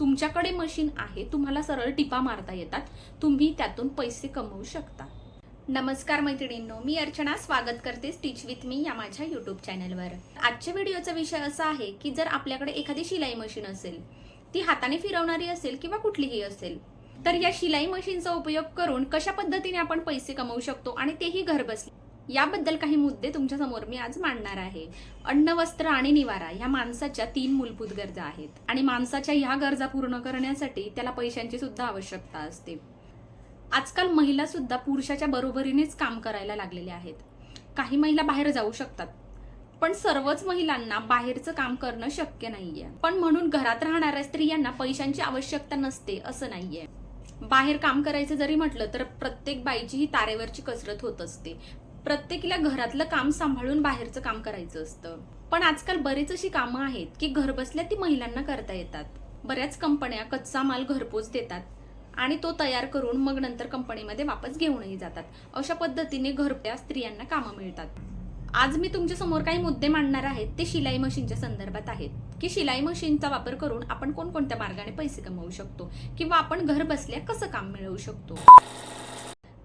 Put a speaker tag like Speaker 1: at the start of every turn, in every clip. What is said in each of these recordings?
Speaker 1: तुमच्याकडे मशीन आहे तुम्हाला सरळ टिपा मारता येतात तुम्ही त्यातून पैसे कमवू शकता. नमस्कार मैत्रिणींनो मी अर्चना स्वागत करते स्टिच विथ मी या माझ्या युट्यूब चॅनलवर आजच्या व्हिडिओचा विषय असा आहे की जर आपल्याकडे एखादी शिलाई मशीन असेल ती हाताने फिरवणारी असेल किंवा कुठलीही असेल तर या शिलाई मशीनचा उपयोग करून कशा पद्धतीने आपण पैसे कमवू शकतो आणि तेही घर बसले याबद्दल काही मुद्दे तुमच्यासमोर मी आज मांडणार आहे. अन्न वस्त्र आणि निवारा ह्या माणसाच्या तीन मूलभूत गरजा आहेत. आणि माणसाच्या ह्या गरजा पूर्ण करण्यासाठी त्याला पैशांची सुद्धा आवश्यकता असते. आजकाल महिला सुद्धा पुरुषाच्या बरोबरीनेच काम करायला लागलेल्या आहेत. काही महिला बाहेर जाऊ शकतात. पण सर्वच महिलांना बाहेरचं काम करणं शक्य नाहीये. पण म्हणून घरात राहणाऱ्या स्त्रियांना पैशांची आवश्यकता नसते असं नाहीये. बाहेर काम करायचं जरी म्हटलं तर प्रत्येक बाईची ही तारेवरची कसरत होत असते. प्रत्येकीला घरातलं काम सांभाळून बाहेरचं काम करायचं असतं. पण आजकाल बरेच अशी कामं आहेत की घरबसल्या ती महिलांना करता येतात. बऱ्याच कंपन्या कच्चा माल घरपोच देतात आणि तो तयार करून मग नंतर कंपनीमध्ये वापस घेऊनही जातात. अशा पद्धतीने घरट्या स्त्रियांना कामं मिळतात. आज मी तुमच्यासमोर काही मुद्दे मांडणार आहेत ते शिलाई मशीनच्या संदर्भात आहेत. की शिलाई मशीनचा वापर करून आपण कोणकोणत्या मार्गाने पैसे कमवू शकतो किंवा आपण घर बसल्या कसं काम मिळवू शकतो?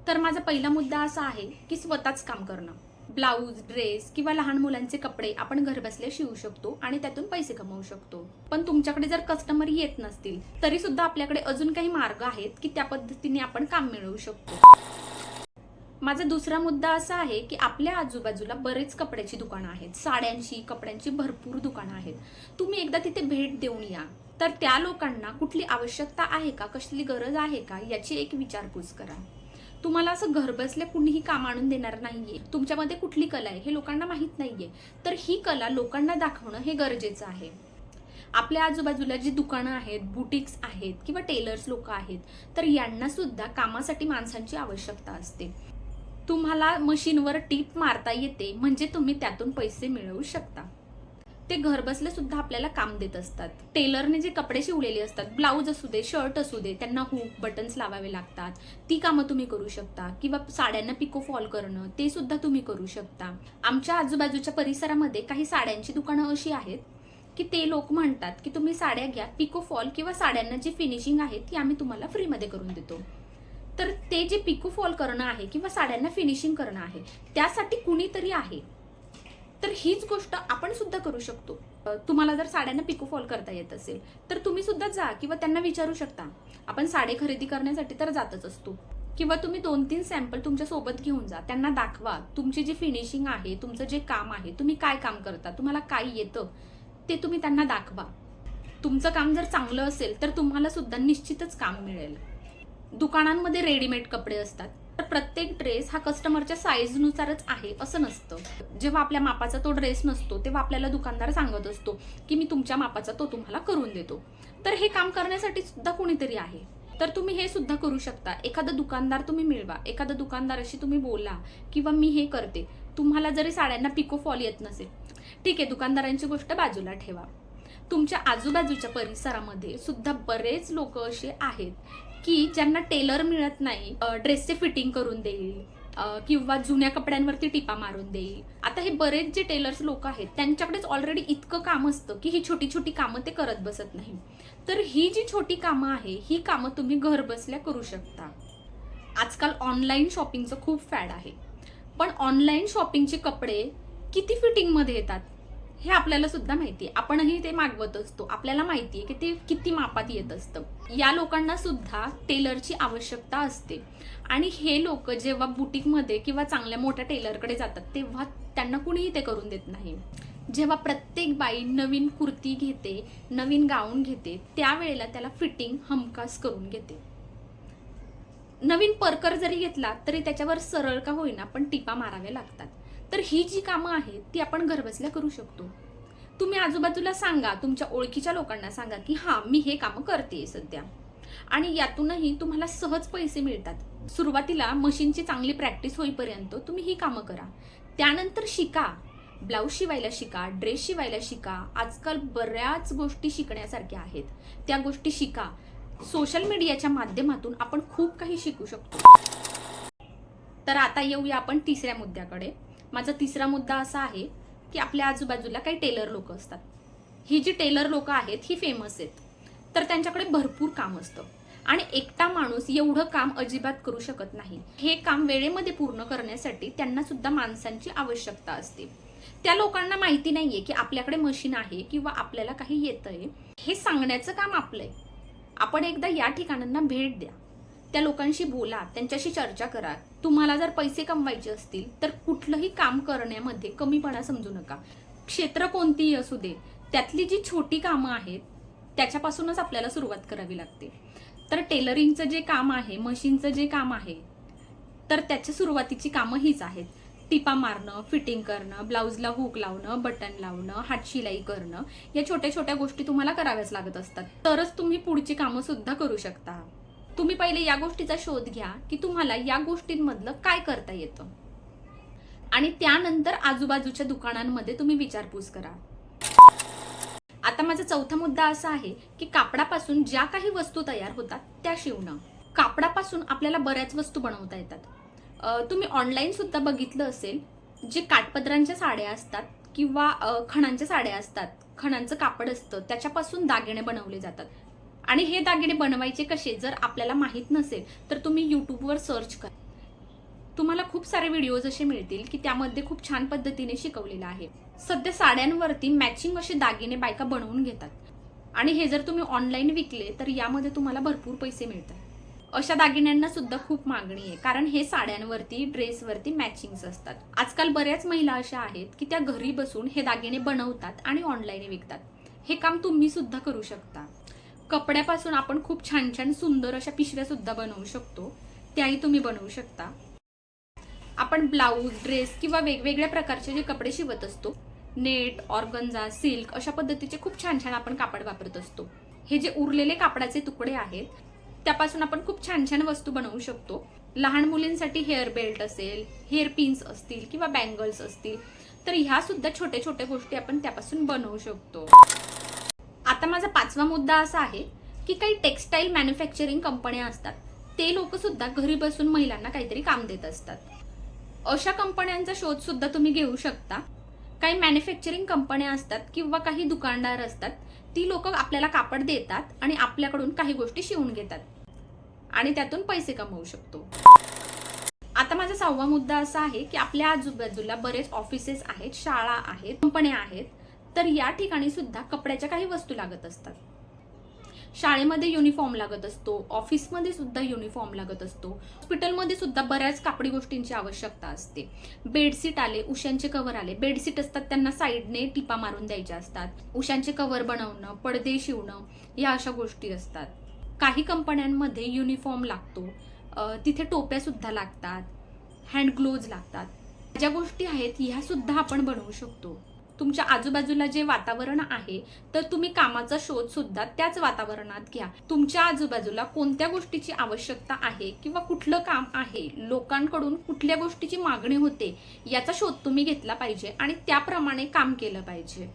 Speaker 1: तर माझा पहिला मुद्दा असा आहे की स्वतःच काम करणं. ब्लाऊज ड्रेस किंवा लहान मुलांचे कपडे आपण घरबसल्या शिवू शकतो आणि त्यातून पैसे कमवू शकतो. पण तुमच्याकडे जर कस्टमर येत नसतील तरी सुद्धा आपल्याकडे अजून काही मार्ग आहेत की त्या पद्धतीने आपण काम मिळवू शकतो. माझा दुसरा मुद्दा असा आहे की आपल्या आजूबाजूला बरेच कपड्याची दुकानं आहेत. साड्यांची कपड्यांची भरपूर दुकानं आहेत. तुम्ही एकदा तिथे भेट देऊन या. तर त्या लोकांना कुठली आवश्यकता आहे का? कसली गरज आहे का? याची एक विचारपूस करा. तुम्हाला असं घरबसल्या कुणीही काम आणून देणार नाहीये. तुमच्यामध्ये कुठली कला आहे हे लोकांना माहीत नाहीये. तर ही कला लोकांना दाखवणं हे गरजेचं आहे. आपल्या आजूबाजूला जी दुकानं आहेत बुटिक्स आहेत किंवा टेलर्स लोक आहेत तर यांना सुद्धा कामासाठी माणसांची आवश्यकता असते. तुम्हाला मशीनवर टीप मारता येते म्हणजे तुम्ही त्यातून पैसे मिळवू शकता. ते घर बसले सुद्धा आपल्याला काम देत असतात. टेलरने जे कपडे शिवलेले असतात ब्लाऊज असू दे शर्ट असू दे त्यांना हुक बटन्स लावावे लागतात. ती कामं तुम्ही करू शकता. किंवा साड्यांना पिको फॉल करणं ते सुद्धा तुम्ही करू शकता. आमच्या आजूबाजूच्या परिसरामध्ये काही साड्यांची दुकानं अशी आहेत की ते लोक म्हणतात की तुम्ही साड्या घ्या पिको फॉल किंवा साड्यांना जी फिनिशिंग आहे ती आम्ही तुम्हाला फ्रीमध्ये करून देतो. तर ते जे पिको फॉल करणं आहे किंवा साड्यांना फिनिशिंग करणं आहे त्यासाठी कुणीतरी आहे. तर हीच गोष्ट आपण सुद्धा करू शकतो. तुम्हाला जर साड्यांना पिको फॉल करता येत असेल तर तुम्ही सुद्धा जा किंवा त्यांना विचारू शकता. आपण साडे खरेदी करण्यासाठी तर जातच असतो. किंवा तुम्ही दोन तीन सॅम्पल तुमच्यासोबत घेऊन जा. त्यांना दाखवा तुमची जी फिनिशिंग आहे तुमचं जे काम आहे तुम्ही काय काम करता तुम्हाला काय येतं ते तुम्ही त्यांना दाखवा. तुमचं काम जर चांगलं असेल तर तुम्हाला सुद्धा निश्चितच काम मिळेल. दुकानांमध्ये रेडीमेड कपडे असतात. तर प्रत्येक ड्रेस हा कस्टमरच्या साईजनुसारच आहे असं नसतं. जेव्हा आपल्या मापाचा तो ड्रेस नसतो तेव्हा आपल्याला दुकानदार सांगत असतो की मी तुमच्या मापाचा तो तुम्हाला करून देतो. तर हे काम करण्यासाठी सुद्धा कोणीतरी आहे. तर तुम्ही हे सुद्धा करू शकता. एखादा दुकानदार तुम्ही मिळवा एखादा दुकानदाराशी तुम्ही बोला किंवा मी हे करते. तुम्हाला जरी साड्यांना पिको फॉल येत नसेल ठीक आहे दुकानदारांची गोष्ट बाजूला ठेवा. तुमच्या आजूबाजूच्या परिसरामध्ये सुद्धा बरेच लोक असे आहेत की ज्यांना टेलर मिळत नाही ड्रेसचे फिटिंग करून देईल किंवा जुन्या कपड्यांवरती टिपा मारून देईल. आता हे बरेच जे टेलर्स लोक आहेत त्यांच्याकडेच ऑलरेडी इतकं काम असतं की ही छोटी छोटी कामं ते करत बसत नाही. तर ही जी छोटी कामं आहे ही कामं तुम्ही घर बसल्या करू शकता. आजकाल ऑनलाईन शॉपिंगचं खूप फॅड आहे. पण ऑनलाईन शॉपिंगचे कपडे किती फिटिंगमध्ये येतात? हे आपल्याला सुद्धा माहिती आहे आपणही ते मागवत असतो. आपल्याला माहिती आहे की ते किती मापात येत असतं. या लोकांना सुद्धा टेलरची आवश्यकता असते. आणि हे लोक जेव्हा बुटीकमध्ये किंवा चांगल्या मोठ्या टेलरकडे जातात तेव्हा त्यांना कुणीही ते करून देत नाही. जेव्हा प्रत्येक बाई नवीन कुर्ती घेते नवीन गाऊन घेते त्यावेळेला त्याला फिटिंग हमखास करून घेते. नवीन परकर जरी घेतला तरी त्याच्यावर सरळ का होईना पण टिपा माराव्या लागतात. तर ही जी कामं आहेत ती आपण घरबसल्या करू शकतो. तुम्ही आजूबाजूला सांगा तुमच्या ओळखीच्या लोकांना सांगा की हां मी हे कामं करते सध्या. आणि यातूनही तुम्हाला सहज पैसे मिळतात. सुरुवातीला मशीनची चांगली प्रॅक्टिस होईपर्यंत तुम्ही ही कामं करा. त्यानंतर शिका. ब्लाऊज शिवायला शिका ड्रेस शिवायला शिका. आजकाल बऱ्याच गोष्टी शिकण्यासारख्या आहेत. त्या गोष्टी शिका. सोशल मीडियाच्या माध्यमातून आपण खूप काही शिकू शकतो. तर आता येऊया आपण तिसऱ्या मुद्द्याकडे. माझा तिसरा मुद्दा असा आहे की आपल्या आजूबाजूला काही टेलर लोक असतात. ही जी टेलर लोक आहेत ही फेमस आहेत. तर त्यांच्याकडे भरपूर काम असतं. आणि एकटा माणूस एवढं काम अजिबात करू शकत नाही. हे काम वेळेमध्ये पूर्ण करण्यासाठी त्यांना सुद्धा माणसांची आवश्यकता असते. त्या लोकांना माहिती नाहीये की आपल्याकडे मशीन आहे किंवा आपल्याला काही येतंय. हे सांगण्याचं काम आपलंय आपण एकदा या ठिकाणांना भेट द्या. त्या लोकांशी बोला त्यांच्याशी चर्चा करा. तुम्हाला जर पैसे कमवायचे असतील तर कुठलंही काम करण्यामध्ये कमीपणा समजू नका. क्षेत्र कोणतीही असू दे त्यातली जी छोटी कामं आहेत त्याच्यापासूनच आपल्याला सुरुवात करावी लागते. तर टेलरिंगचं जे काम आहे मशीनचं जे काम आहे तर त्याच्या सुरुवातीची कामं हीच आहेत. टिपा मारणं फिटिंग करणं ब्लाऊजला हुक लावणं बटन लावणं हातशिलाई करणं या छोट्या छोट्या गोष्टी तुम्हाला कराव्याच लागत असतात. तरच तुम्ही पुढची कामं सुद्धा करू शकता. तुम्ही पहिले या गोष्टीचा शोध घ्या की तुम्हाला या गोष्टींमधलं काय करता येतं. आणि त्यानंतर आजूबाजूच्या दुकानांमध्ये तुम्ही विचारपूस करा. आता माझा चौथा मुद्दा असा आहे की कापडापासून ज्या काही वस्तू तयार होतात त्या शिवणं. कापडापासून आपल्याला बऱ्याच वस्तू बनवता येतात. तुम्ही ऑनलाईन सुद्धा बघितलं असेल जे काटपत्रांच्या साड्या असतात किंवा खणांच्या साड्या असतात खणांचं कापड असतं त्याच्यापासून दागिने बनवले जातात. आणि हे दागिने बनवायचे कसे जर आपल्याला माहीत नसेल तर तुम्ही यूट्यूबवर सर्च करा. तुम्हाला खूप सारे व्हिडिओज असे मिळतील की त्यामध्ये खूप छान पद्धतीने शिकवलेलं आहे. सध्या साड्यांवरती मॅचिंग असे दागिने बायका बनवून घेतात. आणि हे जर तुम्ही ऑनलाईन विकले तर यामध्ये तुम्हाला भरपूर पैसे मिळतात. अशा दागिन्यांना सुद्धा खूप मागणी आहे कारण हे साड्यांवरती ड्रेसवरती मॅचिंग्स असतात. आजकाल बऱ्याच महिला अशा आहेत की त्या घरी बसून हे दागिने बनवतात आणि ऑनलाईन विकतात. हे काम तुम्ही सुद्धा करू शकता. कपड्यापासून आपण खूप छान छान सुंदर अशा पिशव्या सुद्धा बनवू शकतो. त्याही तुम्ही बनवू शकता. आपण ब्लाऊज ड्रेस किंवा वेगवेगळ्या प्रकारचे जे कपडे शिवत असतो नेट ऑर्गन्झा सिल्क अशा पद्धतीचे खूप छान छान आपण कापड वापरत असतो. हे जे उरलेले कापडाचे तुकडे आहेत त्यापासून आपण खूप छान छान वस्तू बनवू शकतो. लहान मुलींसाठी हेअर बेल्ट असेल हेअर पिन्स असतील किंवा बँगल्स असतील तर ह्या सुद्धा छोट्या छोट्या गोष्टी आपण त्यापासून बनवू शकतो. आता माझा पाचवा मुद्दा असा आहे की काही टेक्स्टाईल मॅन्युफॅक्चरिंग कंपन्या असतात ते लोकसुद्धा घरी बसून महिलांना काहीतरी काम देत असतात. अशा कंपन्यांचा शोधसुद्धा तुम्ही घेऊ शकता. काही मॅन्युफॅक्चरिंग कंपन्या असतात किंवा काही दुकानदार असतात ती लोक आपल्याला कापड देतात आणि आपल्याकडून काही गोष्टी शिवून घेतात आणि त्यातून पैसे कमवू शकतो. आता माझा सहावा मुद्दा असा आहे की आपल्या आजूबाजूला बरेच ऑफिसेस आहेत शाळा आहेत कंपन्या आहेत तर या ठिकाणी सुद्धा कपड्याच्या काही वस्तू लागत असतात. शाळेमध्ये युनिफॉर्म लागत असतो ऑफिसमध्ये सुद्धा युनिफॉर्म लागत असतो हॉस्पिटलमध्ये सुद्धा बऱ्याच कापडी गोष्टींची आवश्यकता असते. बेडशीट आले उशांचे कवर आले बेडशीट असतात त्यांना साईडने टिपा मारून द्यायच्या असतात. उशांचे कवर बनवणं पडदे शिवणं या अशा गोष्टी असतात. काही कंपन्यांमध्ये युनिफॉर्म लागतो तिथे टोप्या सुद्धा लागतात हँड ग्लोव्ज लागतात. ज्या गोष्टी आहेत ह्या सुद्धा आपण बनवू शकतो. तुमच्या आजूबाजूला जे वातावरण आहे तर तुम्ही कामाचा शोध सुद्धा त्याच वातावरणात घ्या. तुमच्या आजूबाजूला कोणत्या गोष्टीची आवश्यकता आहे किंवा कुठलं काम आहे लोकांकडून कुठल्या गोष्टीची मागणी होते याचा शोध तुम्ही घेतला पाहिजे आणि त्याप्रमाणे काम केलं पाहिजे.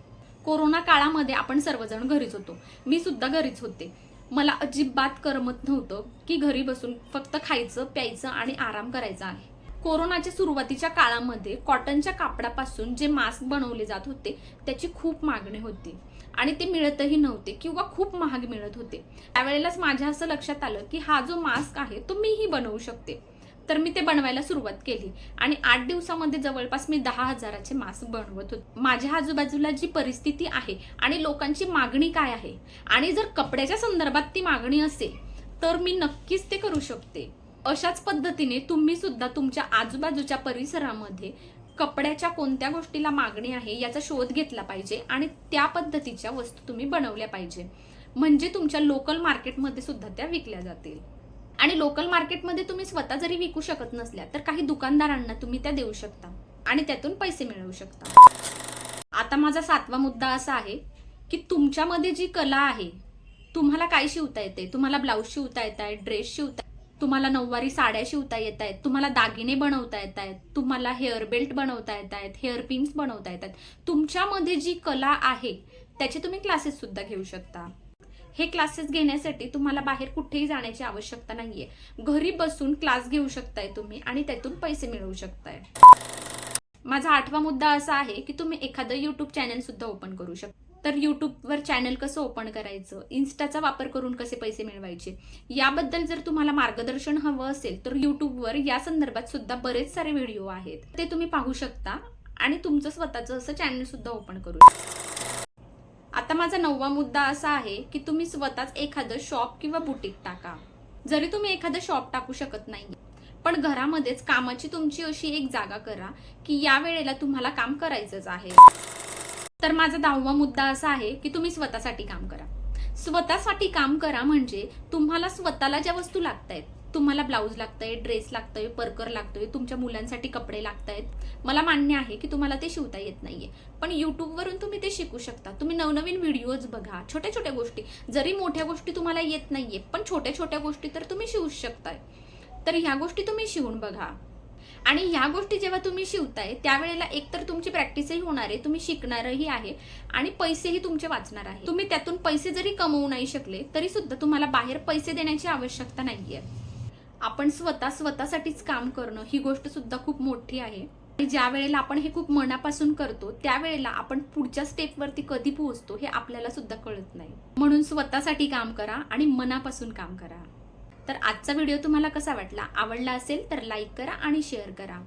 Speaker 1: कोरोना काळामध्ये आपण सर्वजण घरीच होतो. मी सुद्धा घरीच होते. मला अजिबात करमत नव्हतं की घरी बसून फक्त खायचं प्यायचं आणि आराम करायचा आहे. कोरोनाच्या सुरुवातीच्या काळामध्ये कॉटनच्या कापडापासून जे मास्क बनवले जात होते त्याची खूप मागणी होती. आणि ते मिळतही नव्हते किंवा खूप महाग मिळत होते. त्यावेळेलाच माझ्या असं लक्षात आलं की हा जो मास्क आहे तो मीही बनवू शकते. तर मी ते बनवायला सुरुवात केली आणि आठ दिवसामध्ये जवळपास मी दहा हजाराचे मास्क बनवत होते. माझ्या आजूबाजूला जी परिस्थिती आहे आणि लोकांची मागणी काय आहे आणि जर कपड्याच्या संदर्भात ती मागणी असेल तर मी नक्कीच ते करू शकते. अशाच पद्धतीने तुम्ही सुद्धा तुमच्या आजूबाजूच्या परिसरामध्ये कपड्याच्या कोणत्या गोष्टीला मागणी आहे याचा शोध घेतला पाहिजे आणि त्या पद्धतीच्या वस्तू तुम्ही बनवल्या पाहिजे. म्हणजे तुमच्या लोकल मार्केटमध्ये सुद्धा त्या विकल्या जातील. आणि लोकल मार्केटमध्ये तुम्ही स्वतः जरी विकू शकत नसल्या तर काही दुकानदारांना तुम्ही त्या देऊ शकता आणि त्यातून पैसे मिळवू शकता. आता माझा सातवा मुद्दा असा आहे की तुमच्यामध्ये जी कला आहे तुम्हाला काय शिवता येते? तुम्हाला ब्लाऊज शिवता येत आहे ड्रेस शिवता तुम्हाला नऊवारी साड्या शिवता येत आहेत तुम्हाला दागिने बनवता येत आहेत तुम्हाला हेअर बेल्ट बनवता येत आहेत हेअर पिन्स बनवता येत आहेत. तुमच्यामध्ये जी कला आहे त्याचे तुम्ही क्लासेस सुद्धा घेऊ शकता. हे क्लासेस घेण्यासाठी तुम्हाला बाहेर कुठेही जाण्याची आवश्यकता नाहीये. घरी बसून क्लास घेऊ शकताय तुम्ही आणि त्यातून पैसे मिळवू शकताय. माझा आठवा मुद्दा असा आहे की तुम्ही एखादं युट्यूब चॅनल सुद्धा ओपन करू शकता. तर यूट्यूबवर चॅनल कसं ओपन करायचं? इन्स्टाचा वापर करून कसे पैसे मिळवायचे? याबद्दल जर तुम्हाला मार्गदर्शन हवं असेल तर यूट्यूबवर या संदर्भात सुद्धा बरेच सारे व्हिडिओ आहेत. ते तुम्ही पाहू शकता आणि तुमचं स्वतःचं असं चॅनल सुद्धा ओपन करू शकता. आता माझा नववा मुद्दा असा आहे की तुम्ही स्वतःच एखादं शॉप किंवा बुटीक टाका. जरी तुम्ही एखादं शॉप टाकू शकत नाही पण घरामध्येच कामाची तुमची अशी एक जागा करा की या वेळेला तुम्हाला काम करायचंच आहे. तर माझा दहावा मुद्दा असा आहे की तुम्ही स्वतःसाठी काम करा. स्वतःसाठी काम करा म्हणजे तुम्हाला स्वतःला ज्या वस्तू लागत आहेत तुम्हाला ब्लाऊज लागतंय ड्रेस लागतोय पर्कर लागतोय तुमच्या मुलांसाठी कपडे लागतायत मला मान्य आहे की तुम्हाला ते शिवता येत नाहीये. पण युट्यूबवरून तुम्ही ते शिकू शकता. तुम्ही नवनवीन व्हिडिओज बघा छोट्या छोट्या गोष्टी. जरी मोठ्या गोष्टी तुम्हाला येत नाहीये पण छोट्या छोट्या गोष्टी तर तुम्ही शिवू शकताय. तर ह्या गोष्टी तुम्ही शिवून बघा. आणि ह्या गोष्टी जेव्हा तुम्ही शिवताय त्यावेळेला एकतर तुमची प्रॅक्टिसही होणार आहे तुम्ही शिकणारही आहे आणि पैसेही तुमचे वाचणार आहे. तुम्ही त्यातून पैसे जरी कमवू नाही शकले तरी सुद्धा तुम्हाला बाहेर पैसे देण्याची आवश्यकता नाहीये. आपण स्वतः स्वतःसाठीच काम करणं ही गोष्ट सुद्धा खूप मोठी आहे. आणि ज्या वेळेला आपण हे खूप मनापासून करतो त्यावेळेला आपण पुढच्या स्टेपवरती कधी पोहोचतो हे आपल्याला सुद्धा कळत नाही. म्हणून स्वतःसाठी काम करा आणि मनापासून काम करा. तर आजचा व्हिडिओ तुम्हाला कसा वाटला? आवडला असेल तर लाईक करा आणि शेअर करा.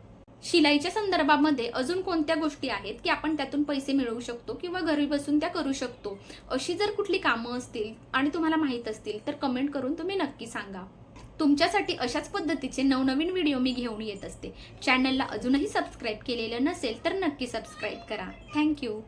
Speaker 1: शिलाईच्या संदर्भामध्ये अजून कोणत्या गोष्टी आहेत की आपण त्यातून पैसे मिळवू शकतो किंवा घरी बसून त्या करू शकतो? अशी जर कुठली कामं असतील आणि तुम्हाला माहीत असतील तर कमेंट करून तुम्ही नक्की सांगा. तुमच्यासाठी अशाच पद्धतीचे नवनवीन व्हिडिओ मी घेऊन येत असते. चॅनलला अजूनही सबस्क्राईब केलेलं नसेल तर नक्की सबस्क्राईब करा. थँक्यू